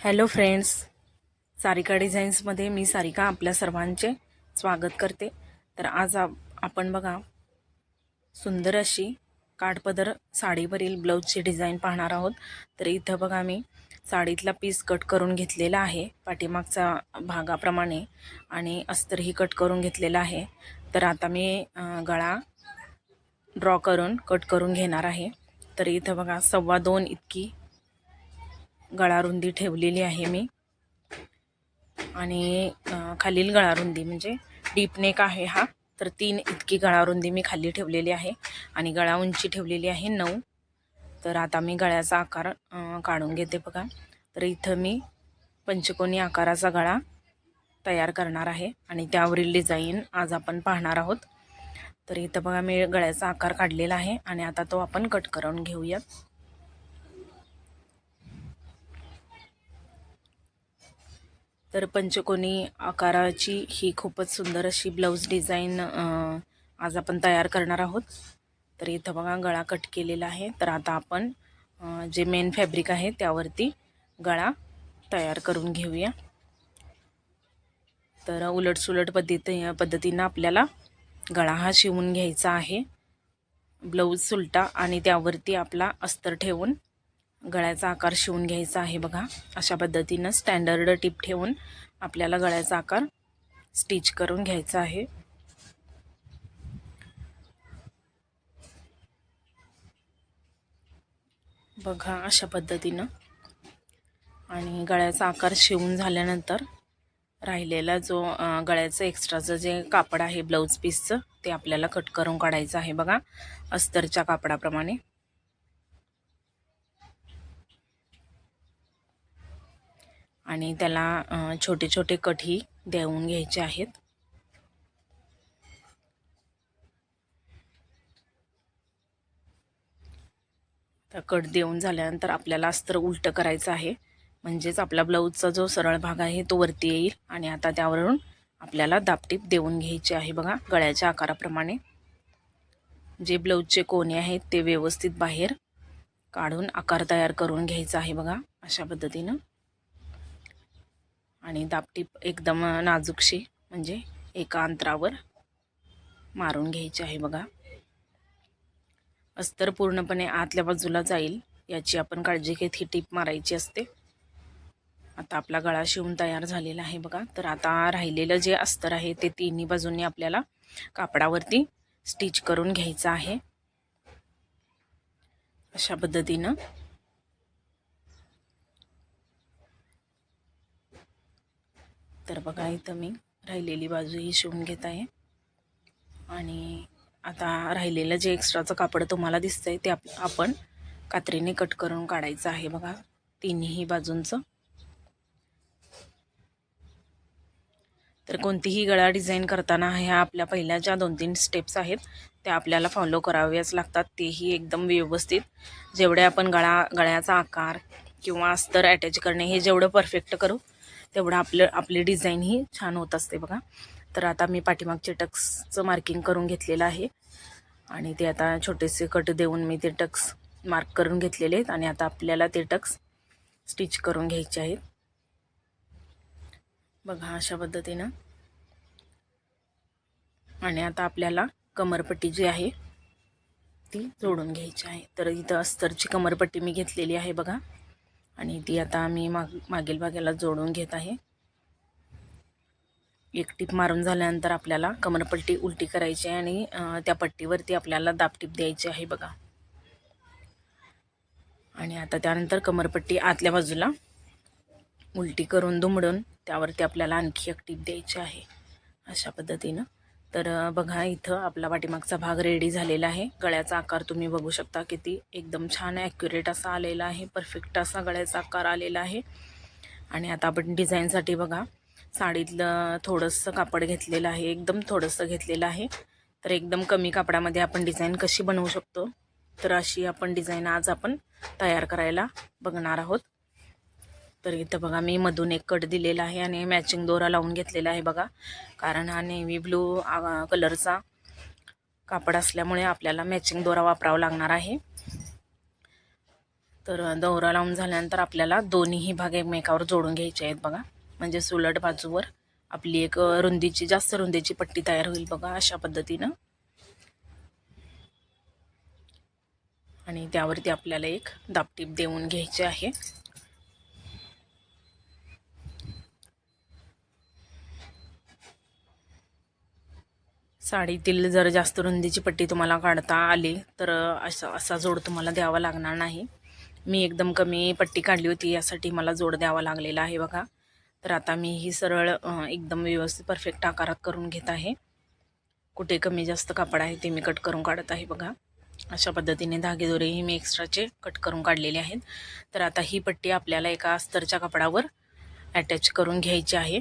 Hello friends Sarika डिझाईन्समध्ये मी सारिका आपल्या सर्वांचे स्वागत करते. तर आज आप आपण बघा सुंदर अशी काठपदर साडीवरील ब्लाऊजची डिझाईन पाहणार आहोत. तर इथं बघा मी साडीतला पीस कट करून घेतलेला आहे. पाठीमागचा भागाप्रमाणे आणि अस्तरही कट करून घेतलेला आहे. तर आता मी गळा ड्रॉ करून कट करून घेणार आहे. तर इथं बघा सव्वा दोन इतकी गळारुंदी ठेवलेली आहे मी. आणि खालील गळारुंदी म्हणजे डीपनेक आहे हा. तर तीन इतकी गळारुंदी मी खाली ठेवलेली आहे आणि गळा उंची ठेवलेली आहे नऊ. तर आता मी गळ्याचा आकार काढून घेते बघा. तर इथं मी पंचकोनी आकाराचा गळा तयार करणार आहे आणि त्यावरील डिझाईन आज आपण पाहणार आहोत. तर इथं बघा मी गळ्याचा आकार काढलेला आहे आणि आता तो आपण कट करून घेऊयात. तर पंचकोनी आकाराची ही खूपच सुंदर अशी ब्लाऊज डिझाईन आज आपण तयार करणार आहोत. तर इथं बघा गळा कट केलेला आहे. तर आता आपण जे मेन फॅब्रिक आहे त्यावरती गळा तयार करून घेऊया. तर उलटसुलट पद्धती पद्धतीनं आपल्याला गळा हा शिवून घ्यायचा आहे. ब्लाऊज सुलटा आणि त्यावरती आपला अस्तर ठेवून गळ्याचा आकार शिवून घ्यायचा आहे बघा. अशा पद्धतीनं स्टँडर्ड टिप ठेवून आपल्याला गळ्याचा आकार स्टिच करून घ्यायचा आहे. बघा अशा पद्धतीनं. आणि गळ्याचा आकार शिवून झाल्यानंतर राहिलेला जो गळ्याचं एक्स्ट्राचं जे कापड आहे ब्लाऊज पीसचं ते आपल्याला कट करून काढायचं आहे बघा. अस्तरच्या कापडाप्रमाणे. आणि त्याला छोटे छोटे कटही देऊन घ्यायचे आहेत. तर कट देऊन झाल्यानंतर आपल्याला अस्तर उलटं करायचं आहे. म्हणजेच आपला ब्लाऊजचा जो सरळ भाग आहे तो वरती येईल आणि आता त्यावरून आपल्याला दापटीप देऊन घ्यायची आहे बघा गळ्याच्या आकाराप्रमाणे. जे ब्लाऊजचे कोणे आहेत ते व्यवस्थित बाहेर काढून आकार तयार करून घ्यायचा आहे बघा अशा पद्धतीनं. आणि दापटी एकदम नाजूकशी म्हणजे एका अंतरावर मारून घ्यायची आहे बघा. अस्तर पूर्णपणे आतल्या बाजूला जाईल याची आपण काळजी घेत ही टीप मारायची असते. आता आपला गळा शिवून तयार झालेला आहे बघा. तर आता राहिलेलं जे अस्तर आहे ते तिन्ही बाजूंनी आपल्याला कापडावरती स्टिच करून घ्यायचं आहे. अशा पद्धतीनं तर बघा इथं मी राहिलेली बाजू ही शिवून घेत आहे. आणि आता राहिलेलं जे एक्स्ट्राचं कापड तुम्हाला दिसतंय ते आप आपण कात्रीने कट करून काढायचं आहे बघा तिन्ही बाजूंचं. तर कोणतीही गळा डिझाईन करताना ह्या आपल्या पहिल्या ज्या दोन तीन स्टेप्स आहेत त्या आपल्याला फॉलो कराव्याच लागतात तेही एकदम व्यवस्थित. जेवढे आपण गळा गळ्याचा आकार किंवा अस्तर अटॅच करणे हे जेवढं परफेक्ट करू तेवढं आपलं आपली डिझाईन ही छान होत असते बघा. तर आता मी पाठीमागचे टक्सचं मार्किंग करून घेतलेलं आहे. आणि ते आता छोटेसे कट देऊन मी ते टक्स मार्क करून घेतलेले आहेत. आणि आता आपल्याला ते टक्स स्टिच करून घ्यायचे आहेत. बघा अशा पद्धतीनं. आणि आता आपल्याला कमरपट्टी जी आहे ती जोडून घ्यायची आहे. तर इथं अस्तरची कमरपट्टी मी घेतलेली आहे बघा. आणि ती आता मी माग मागील भागाला जोडून घेत आहे. एक टीप मारून झाल्यानंतर आपल्याला कमरपट्टी उलटी करायची आहे आणि त्या पट्टीवरती आपल्याला दाबटीप द्यायची आहे बघा. आणि आता त्यानंतर कमरपट्टी आतल्या बाजूला उलटी करून दुमडून त्यावरती आपल्याला आणखी एक टीप द्यायची आहे. अशा पद्धतीनं. तर बघा इथं आपला पाठीमागचा भाग रेडी झालेला आहे. गळ्याचा आकार तुम्ही बघू शकता किती एकदम छान ॲक्युरेट असा आलेला आहे. परफेक्ट असा गळ्याचा आकार आलेला आहे. आणि आता आपण डिझाईनसाठी बघा साडीतलं थोडंसं कापड घेतलेलं आहे. एकदम थोडंसं घेतलेलं आहे. तर एकदम कमी कापडामध्ये आपण डिझाईन कशी बनवू शकतो? तर अशी आपण डिझाईन आज आपण तयार करायला बघणार आहोत. तर इथं बघा मी मधून एक कट दिलेला आहे आणि मॅचिंग दोरा लावून घेतलेला आहे बघा. कारण हा नेव्ही ब्लू कलरचा कापड असल्यामुळे आपल्याला मॅचिंग दोरा वापरावा लागणार आहे. तर दौरा लावून झाल्यानंतर आपल्याला दोन्हीही भाग एकमेकावर जोडून घ्यायचे आहेत बघा. म्हणजे सुलट बाजूवर आपली एक रुंदीची जास्त रुंदीची पट्टी तयार होईल बघा अशा पद्धतीनं. आणि त्यावरती आपल्याला एक दापटीप देऊन घ्यायचे आहे. साडीतील जर जास्त रुंदीची पट्टी तुम्हाला काढता आली तर असा असा जोड तुम्हाला द्यावा लागणार नाही. मी एकदम कमी पट्टी काढली होती यासाठी मला जोड द्यावा लागलेला आहे बघा. तर आता मी ही सरळ एकदम व्यवस्थित परफेक्ट आकारात करून घेत आहे. कुठे कमी जास्त कापड आहे ते मी कट करून काढत आहे बघा. अशा पद्धतीने धागेदोरेही मी एक्स्ट्राचे कट करून काढलेले आहेत. तर आता ही पट्टी आपल्याला एका अस्तरच्या कापडावर अटॅच करून घ्यायची आहे.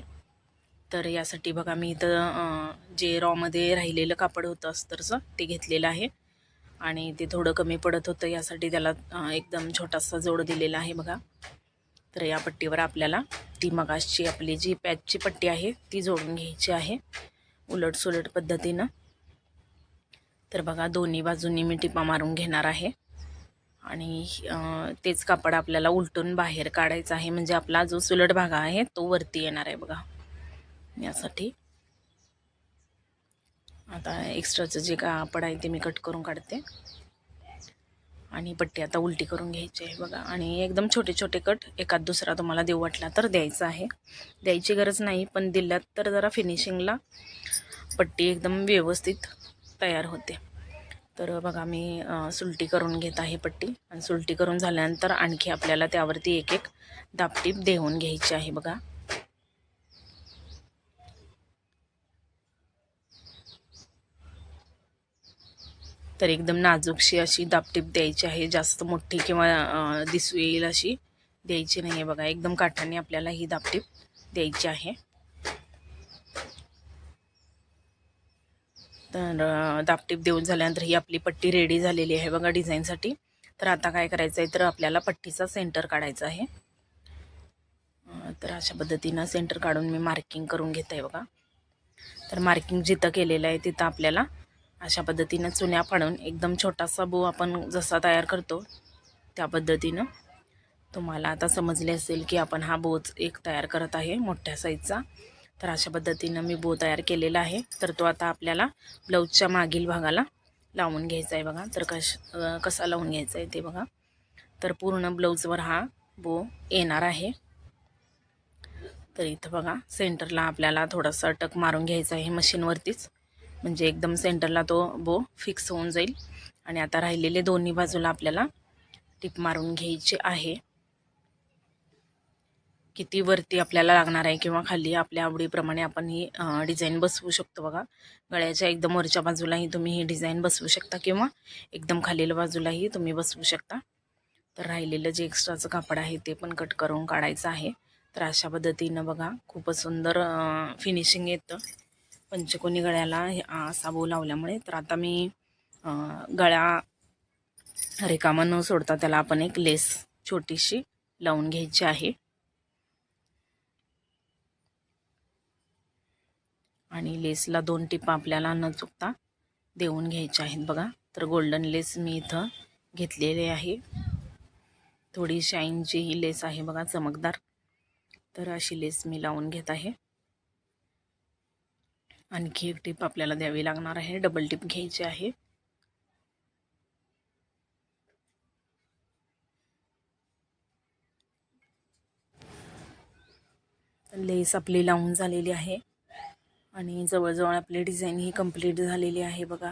तर यासाठी बघा मी इथं जे रॉमध्ये राहिलेलं कापड होतं अस्तरचं ते घेतलेलं आहे. आणि ते थोडं कमी पडत होतं यासाठी त्याला एकदम छोटासा जोड दिलेला आहे बघा. तर या पट्टीवर आपल्याला ती मगाशी आपली जी पॅचची पट्टी आहे ती जोडून घ्यायची आहे उलट सुलट पद्धतीनं. तर बघा दोन्ही बाजूंनी मी टिपा मारून घेणार आहे. आणि तेच कापड आपल्याला उलटून बाहेर काढायचं आहे म्हणजे आपला जो सुलट भाग आहे तो वरती येणार आहे बघा. यासाठी. आता एक्स्ट्राचं जे कापड आहे ते मी कट करून काढते. आणि पट्टी आता उलटी करून घ्यायची आहे बघा. आणि एकदम छोटे छोटे कट एकात दुसरा तुम्हाला देऊ वाटला तर द्यायचा आहे. द्यायची गरज नाही पण दिल्यात तर जरा फिनिशिंगला पट्टी एकदम व्यवस्थित तयार होते. तर बघा मी सुलटी करून घेत आहे पट्टी. आणि सुलटी करून झाल्यानंतर आणखी आपल्याला त्यावरती एक एक दापटीप देऊन घ्यायची आहे बघा. तर एकदम नाजूकशी अशी दापटीप द्यायची आहे जास्त मोठी किंवा दिसू येईल अशी द्यायची नाही आहे बघा. एकदम काठाने आपल्याला ही दापटीप द्यायची आहे. तर दापटीप देऊन झाल्यानंतर ही आपली पट्टी रेडी झालेली आहे बघा डिझाईनसाठी. तर आता काय करायचं आहे तर आपल्याला पट्टीचा सेंटर काढायचा आहे. तर अशा पद्धतीनं सेंटर काढून मी मार्किंग करून घेत आहे बघा. तर मार्किंग जिथं केलेलं आहे तिथं आपल्याला अशा पद्धतीनं चुन्या फाडून एकदम छोटासा बो आपण जसा तयार करतो त्या पद्धतीनं. तुम्हाला आता समजले असेल की आपण हा बोच एक तयार करत आहे मोठ्या साईजचा तर अशा पद्धतीनं मी बो तयार केलेला आहे. तर तो आता आपल्याला ब्लाऊजच्या मागील भागाला लावून घ्यायचा आहे बघा. तर कश कसा लावून घ्यायचा आहे ते बघा. तर पूर्ण ब्लाऊजवर हा बो येणार आहे. तर इथं बघा सेंटरला आपल्याला थोडासा टक मारून घ्यायचा आहे मशीनवरतीच म्हणजे एकदम सेंटरला तो बो फिक्स होऊन जाईल. आणि आता राहिलेले दोन्ही बाजूला आपल्याला टिप मारून घ्यायची आहे. किती वरती आपल्याला लागणार आहे किंवा खाली आपल्या आवडीप्रमाणे आपण ही डिझाईन बसवू शकतो बघा. गळ्याच्या एकदम वरच्या बाजूलाही तुम्ही ही डिझाईन बसवू शकता किंवा एकदम खालील बाजूलाही तुम्ही बसवू शकता. तर राहिलेलं जे एक्स्ट्राचं कापड आहे ते पण कट करून काढायचं आहे. तर अशा पद्धतीनं बघा खूपच सुंदर फिनिशिंग येतं. पंचकोनी गळ्याला हे असा बो लावल्यामुळे. तर आता मी गळ्या गळा रिकामा न सोडता त्याला आपण एक लेस छोटीशी लावून घ्यायची आहे. आणि लेसला दोन टिपा आपल्याला न चुकता देऊन घ्यायच्या आहेत बघा. तर गोल्डन लेस मी इथं घेतलेली आहे. थोडी शाईनची ही लेस आहे बघा चमकदार. तर अशी लेस मी लावून घेत आहे. आणखी एक टिप आपल्याला द्यावी लागणार आहे. डबल टिप घ्यायची आहे. लेस आपली लावून झालेली आहे. आणि जवळजवळ आपली डिझाईन ही कंप्लीट झालेली आहे बघा.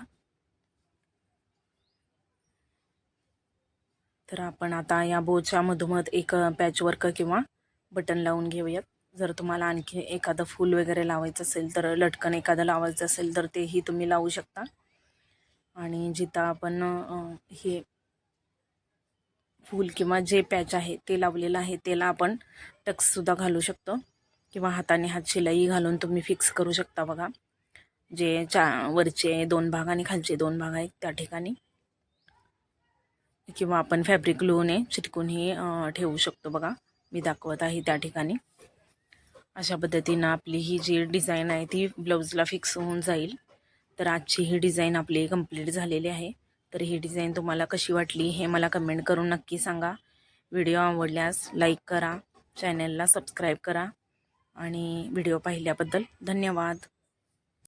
तर आपण आता या बोच्या मधोमध एक पॅचवर्क किंवा बटन लावून घेऊयात. जर तुम्हाला आणखी एखादं फूल वगैरे लावायचं असेल तर लटकन एखादं लावायचं असेल तर तेही तुम्ही लावू शकता. आणि जिथं आपण हे फूल किंवा जे पॅच आहे ते लावलेलं आहे त्याला आपण टक्ससुद्धा घालू शकतो. किंवा हाताने हात शिलाई घालून तुम्ही फिक्स करू शकता बघा. जे चा वरचे दोन भाग आणि खालचे दोन भाग आहेत त्या ठिकाणी. किंवा आपण फॅब्रिक ग्लूने चिटकूनही ठेवू शकतो बघा. मी दाखवत आहे त्या ठिकाणी. अशा पद्धतीनं आपली ही जी डिझाईन आहे ती ब्लाऊजला फिक्स होऊन जाईल. तर आजची ही डिझाईन आपली कंप्लीट झालेली आहे. तर ही डिझाईन तुम्हाला कशी वाटली हे मला कमेंट करून नक्की सांगा. व्हिडिओ आवडल्यास लाईक करा. चॅनलला सबस्क्राईब करा. आणि व्हिडिओ पाहिल्याबद्दल धन्यवाद.